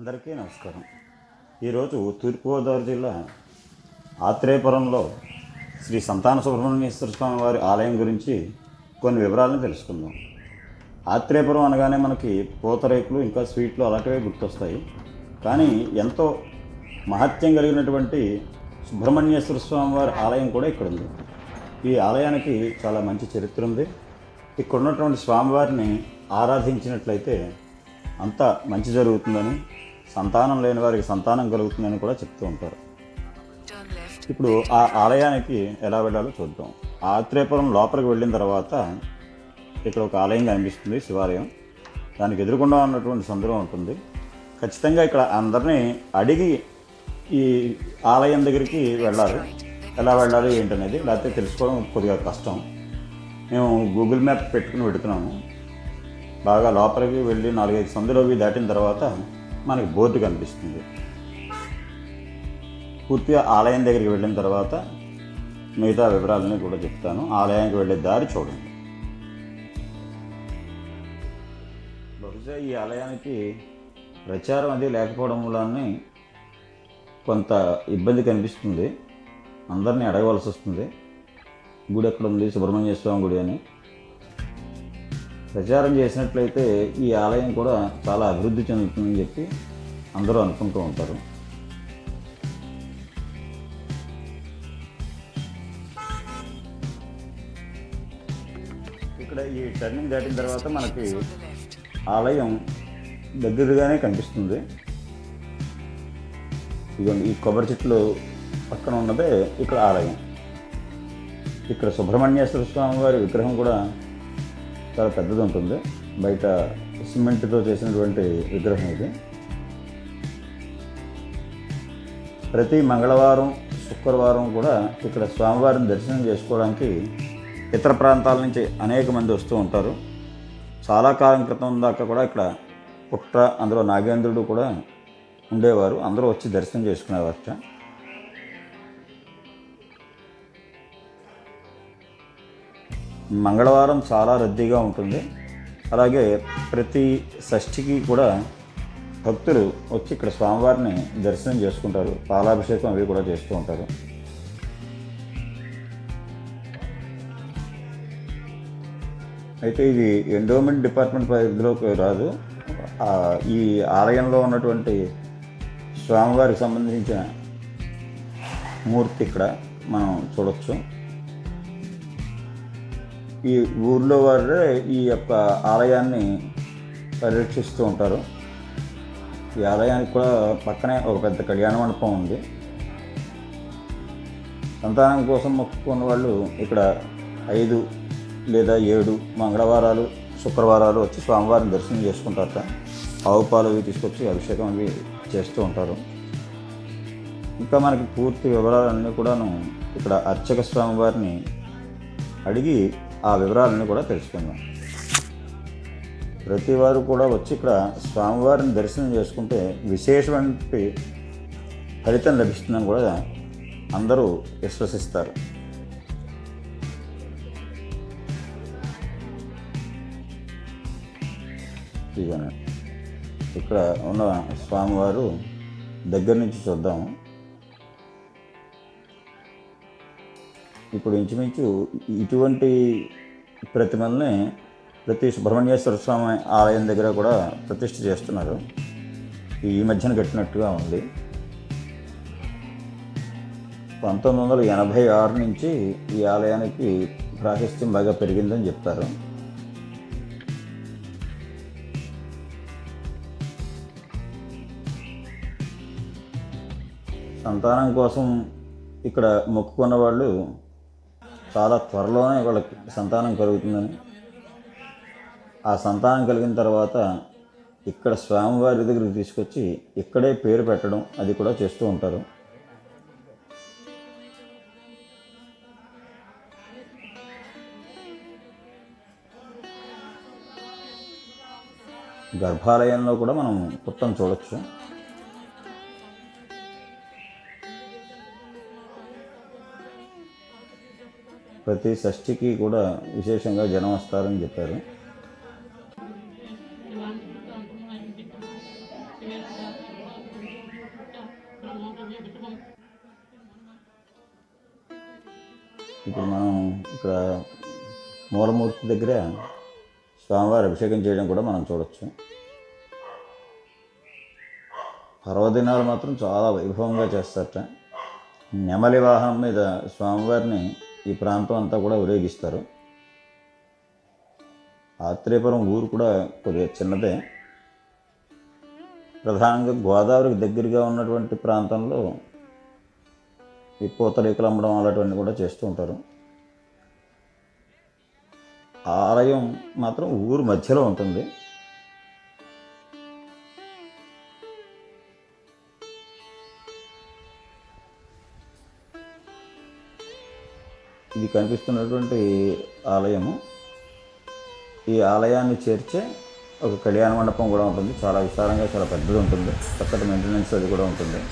అందరికీ నమస్కారం. ఈరోజు తూర్పుగోదావరి జిల్లా ఆత్రేయపురంలో శ్రీ సంతాన సుబ్రహ్మణ్యేశ్వర స్వామి వారి ఆలయం గురించి కొన్ని వివరాలను తెలుసుకుందాం. ఆత్రేయపురం అనగానే మనకి పూతరేకులు ఇంకా స్వీట్లు అలాంటివే గుర్తొస్తాయి. కానీ ఎంతో మహత్యం కలిగినటువంటి సుబ్రహ్మణ్యేశ్వర స్వామి వారి ఆలయం కూడా ఇక్కడ ఉంది ఈ ఆలయానికి చాలా మంచి చరిత్ర ఉంది. ఇక్కడ ఉన్నటువంటి స్వామివారిని ఆరాధించినట్లయితే అంతా మంచి జరుగుతుందని సంతానం లేని వారికి సంతానం కలుగుతుందని కూడా చెప్తూ ఉంటారు. ఇప్పుడు ఆ ఆలయానికి ఎలా వెళ్ళాలో చూద్దాం. ఆత్రేయపురం లోపలికి వెళ్ళిన తర్వాత ఇక్కడ ఒక ఆలయం కనిపిస్తుంది శివాలయం. దానికి ఎదురుకుండా ఉన్నటువంటి సందులో ఉంటుంది. ఖచ్చితంగా ఇక్కడ అందరినీ అడిగి ఈ ఆలయం దగ్గరికి వెళ్ళాలి. ఎలా వెళ్ళాలి ఏంటనేది లేకపోతే తెలుసుకోవడం కొద్దిగా కష్టం. మేము గూగుల్ మ్యాప్ పెట్టుకుని పెడుతున్నాము బాగా లోపలికి వెళ్ళి నాలుగైదు సందులు అవి దాటిన తర్వాత మనకి బోర్డు కనిపిస్తుంది. పూర్తిగా ఆలయం దగ్గరికి వెళ్ళిన తర్వాత మిగతా వివరాలని కూడా చెప్తాను. ఆలయానికి వెళ్ళే దారి చూడండి. బహుశా ఈ ఆలయానికి ప్రచారం అది లేకపోవడం వల్లనే కొంత ఇబ్బంది కనిపిస్తుంది. అందరినీ అడగవలసి వస్తుంది. గుడి ఎక్కడ ఉంది? సుబ్రహ్మణ్య స్వామి గుడి అని. ప్రచారం చేసినట్లయితే ఈ ఆలయం కూడా చాలా అభివృద్ధి చెందుతుందని చెప్పి అందరూ అనుకుంటూ ఉంటారు. ఇక్కడ ఈ టర్నింగ్ దాటిన తర్వాత మనకి ఆలయం దగ్గరగానే కనిపిస్తుంది. ఇదిగోండి ఈ కొబ్బరి చెట్లు పక్కన ఉన్నదే ఇక్కడ ఆలయం. ఇక్కడ సుబ్రహ్మణ్యేశ్వర స్వామి వారి విగ్రహం కూడా చాలా పెద్దది ఉంటుంది. బయట సిమెంట్తో చేసినటువంటి విగ్రహం ఇది. ప్రతి మంగళవారం శుక్రవారం కూడా ఇక్కడ స్వామివారిని దర్శనం చేసుకోవడానికి ఇతర ప్రాంతాల నుంచి అనేక మంది వస్తూ ఉంటారు. చాలా కాలం క్రితం దాకా కూడా ఇక్కడ పుట్ట అందులో నాగేంద్రుడు కూడా ఉండేవారు. అందరూ వచ్చి దర్శనం చేసుకునేవారట. మంగళవారం చాలా రద్దీగా ఉంటుంది. అలాగే ప్రతి షష్ఠికి కూడా భక్తులు వచ్చి ఇక్కడ స్వామివారిని దర్శనం చేసుకుంటారు. పాలాభిషేకం అవి కూడా చేస్తూ ఉంటారు. అయితే ఇది ఎండోమెంట్ డిపార్ట్మెంట్ పరిధిలోకి రాదు. ఈ ఆలయంలో ఉన్నటువంటి స్వామివారికి సంబంధించిన మూర్తి ఇక్కడ మనం చూడొచ్చు. ఈ ఊర్లో వారే ఈ యొక్క ఆలయాన్ని పరిరక్షిస్తూ ఉంటారు. ఈ ఆలయానికి కూడా పక్కనే ఒక పెద్ద కళ్యాణ మండపం ఉంది. సంతానం కోసం మొక్కుకున్న వాళ్ళు ఇక్కడ ఐదు లేదా ఏడు మంగళవారాలు శుక్రవారాలు వచ్చి స్వామివారిని దర్శనం చేసుకుంటారట. ఆవు పాలు అవి తీసుకొచ్చి అభిషేకం అవి చేస్తూ ఉంటారు. ఇంకా మనకి పూర్తి వివరాలన్నీ కూడాను ఇక్కడ అర్చక స్వామివారిని అడిగి ఆ వివరాలన్నీ కూడా తెలుసుకుందాం. ప్రతి వారు కూడా వచ్చి ఇక్కడ స్వామివారిని దర్శనం చేసుకుంటే విశేషమైన ఫలితం లభిస్తుందని కూడా అందరూ విశ్వసిస్తారు. ఇక్కడ ఉన్న స్వామివారు దగ్గర నుంచి చూద్దాము ఇప్పుడు ఇంచుమించు ఇటువంటి ప్రతిమల్ని ప్రతి సుబ్రహ్మణ్యేశ్వర స్వామి ఆలయం దగ్గర కూడా ప్రతిష్ఠ చేస్తున్నారు. ఈ మధ్యన కట్టినట్టుగా ఉంది. పంతొమ్మిది వందల ఎనభై ఆరు నుంచి ఈ ఆలయానికి ప్రాశస్త్యం బాగా పెరిగిందని చెప్తారు. సంతానం కోసం ఇక్కడ మొక్కుకున్న వాళ్ళు చాలా త్వరలోనే వాళ్ళకి సంతానం కలుగుతుందని. ఆ సంతానం కలిగిన తర్వాత ఇక్కడ స్వామివారి దగ్గరికి తీసుకొచ్చి ఇక్కడే పేరు పెట్టడం అది కూడా చేస్తూ ఉంటారు. గర్భాలయంలో కూడా మనం పుట్టం చూడొచ్చు. ప్రతి షష్ఠికి కూడా విశేషంగా జనం వస్తారని చెప్పారు. ఇప్పుడు మనం ఇక్కడ మూలమూర్తి దగ్గర స్వామివారి అభిషేకం చేయడం కూడా మనం చూడవచ్చు పర్వదినాలు మాత్రం చాలా వైభవంగా చేస్తారట. నెమలి వాహనం మీద స్వామివారిని ఈ ప్రాంతం అంతా కూడా ఉపయోగిస్తారు ఆత్రేయపురం ఊరు కూడా కొద్దిగా చిన్నదే. ప్రధానంగా గోదావరికి దగ్గరగా ఉన్నటువంటి ప్రాంతంలో ఈ పూతరేకులు అమ్మడం అలాంటివన్నీ కూడా చేస్తూ ఉంటారు. ఆలయం మాత్రం ఊరు మధ్యలో ఉంటుంది. ఇది కనిపిస్తున్నటువంటి ఆలయము. ఈ ఆలయాన్ని చేర్చే ఒక కళ్యాణ మండపం కూడా ఉంటుంది. చాలా విశాలంగా చాలా పెద్దది ఉంటుంది. చక్కటి మెయింటెనెన్స్ అది కూడా ఉంటుంది.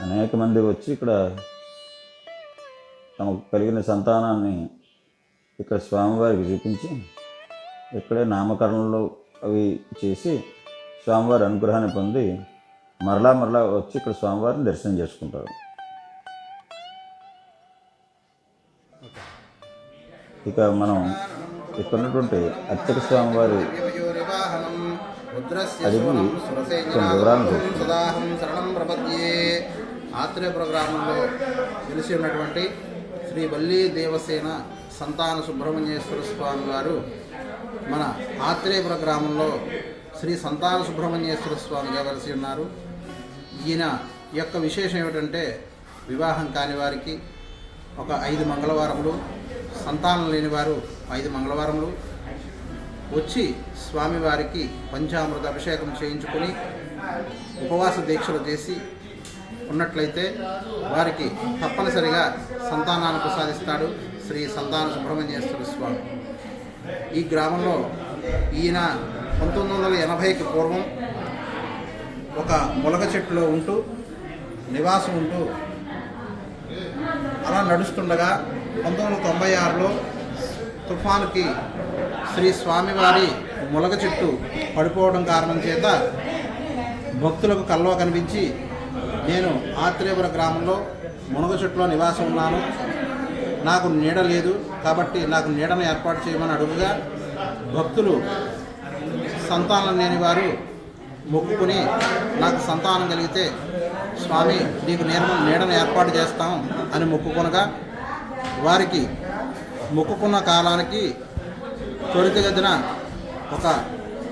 అనేక మంది వచ్చి ఇక్కడ తమకు కలిగిన సంతానాన్ని ఇక్కడ స్వామివారికి చూపించి ఇక్కడే నామకరణలు అవి చేసి స్వామివారి అనుగ్రహాన్ని పొంది మరలా మరలా వచ్చి ఇక్కడ స్వామివారిని దర్శనం చేసుకుంటారు. ఇక మనం ఇక్కడ ఉన్నటువంటి అర్చక స్వామివారి అడిగి కొన్ని వివరాలు ఆత్రేయ సదాహం తెలిసి ఉన్నటువంటి శ్రీ వల్లి దేవసేన సంతాన సుబ్రహ్మణ్యేశ్వర స్వామి వారు మన ఆత్రేయపుర గ్రామంలో శ్రీ సంతాన సుబ్రహ్మణ్యేశ్వర స్వామిగా వెలిసి ఉన్నారు. ఈయన యొక్క విశేషం ఏమిటంటే వివాహం కాని వారికి ఒక ఐదు మంగళవారములు సంతానం లేని వారు ఐదు మంగళవారములు. వచ్చి స్వామివారికి పంచామృత అభిషేకం చేయించుకొని ఉపవాస దీక్షలు చేసి ఉన్నట్లయితే వారికి తప్పనిసరిగా సంతానాన్ని ప్రసాదిస్తాడు. శ్రీ సంతాన సుబ్రహ్మణ్యేశ్వర స్వామి. ఈ గ్రామంలో ఈయన పంతొమ్మిది వందల ఎనభైకి పూర్వం ఒక ములగ చెట్టులో ఉంటూ నివాసం ఉంటూ అలా నడుస్తుండగా పంతొమ్మిది వందల తొంభై ఆరులో తుఫానుకి శ్రీ స్వామివారి ములగ చెట్టు పడిపోవడం కారణం చేత భక్తులకు కల్వ కనిపించి నేను ఆత్రేయపుర గ్రామంలో మునగ చెట్టులో నివాసం ఉన్నాను. నాకు నీడ లేదు కాబట్టి నాకు నీడను ఏర్పాటు చేయమని అడుగుగా భక్తులు సంతానం లేని వారు మొక్కుకుని నాకు సంతానం కలిగితే స్వామి నీకు నేను నీడను ఏర్పాటు చేస్తాం అని మొక్కుకొనగా వారికి మొక్కుకున్న కాలానికి త్వరితగతిన ఒక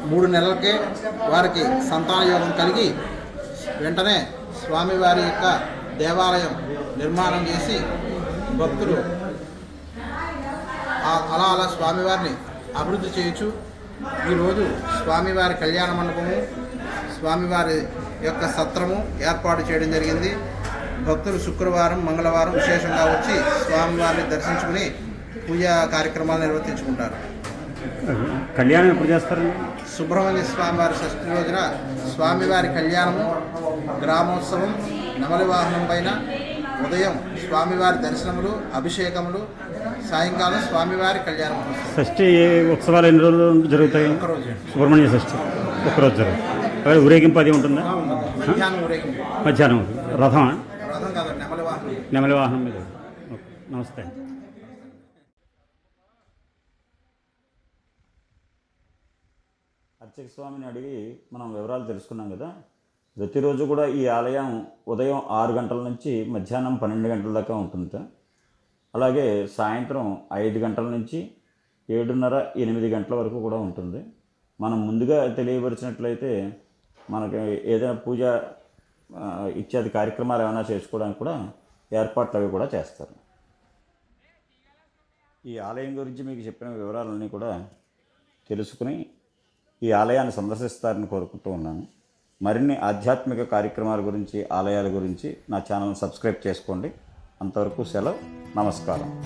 మూడు నెలలకే వారికి సంతాన యోగం కలిగి వెంటనే స్వామివారి యొక్క దేవాలయం నిర్మాణం చేసి భక్తులు. ఆ- అలా అలా స్వామివారిని అభివృద్ధి చేయొచ్చు. ఈరోజు స్వామివారి కళ్యాణ మండపము స్వామివారి యొక్క సత్రము ఏర్పాటు చేయడం జరిగింది. భక్తులు శుక్రవారం మంగళవారం విశేషంగా వచ్చి స్వామివారిని దర్శించుకుని పూజా కార్యక్రమాలు నిర్వర్తించుకుంటారు. కళ్యాణం ఎప్పుడు చేస్తారండి సుబ్రహ్మణ్య స్వామివారి షష్ఠి రోజున స్వామివారి కళ్యాణము గ్రామోత్సవం నమలి వాహనం పైన ఉదయం స్వామివారి దర్శనములు అభిషేకములు సాయంకాలం స్వామివారి కళ్యాణం షష్ఠి ఉత్సవాలు ఎన్ని రోజులు జరుగుతాయి? ఒకరోజు సుబ్రహ్మణ్య షష్ఠి. ఒక్కరోజు జరుగుతుంది ఊరేగింపు అది ఉంటుందా? మధ్యాహ్నం రథం నెమలి వాహనం మీద. ఓకే. నమస్తే. అర్చక స్వామిని అడిగి మనం వివరాలు తెలుసుకున్నాం కదా. ప్రతిరోజు కూడా ఈ ఆలయం ఉదయం ఆరు గంటల నుంచి మధ్యాహ్నం పన్నెండు గంటల దాకా ఉంటుంది అలాగే సాయంత్రం ఐదు గంటల నుంచి ఏడున్నర ఎనిమిది గంటల వరకు కూడా ఉంటుంది. మనం ముందుగా తెలియపరిచినట్లయితే మనకి ఏదైనా పూజ ఇత్యాది కార్యక్రమాలు ఏమైనా చేసుకోవడానికి కూడా ఏర్పాట్లు అవి కూడా చేస్తారు. ఈ ఆలయం గురించి మీకు చెప్పిన వివరాలన్నీ కూడా తెలుసుకుని ఈ ఆలయాన్ని సందర్శిస్తారని కోరుకుంటూ ఉన్నాను. మరిన్ని ఆధ్యాత్మిక కార్యక్రమాల గురించి ఆలయాల గురించి నా ఛానల్ సబ్స్క్రైబ్ చేసుకోండి. అంతవరకు సెలవు. నమస్కారం.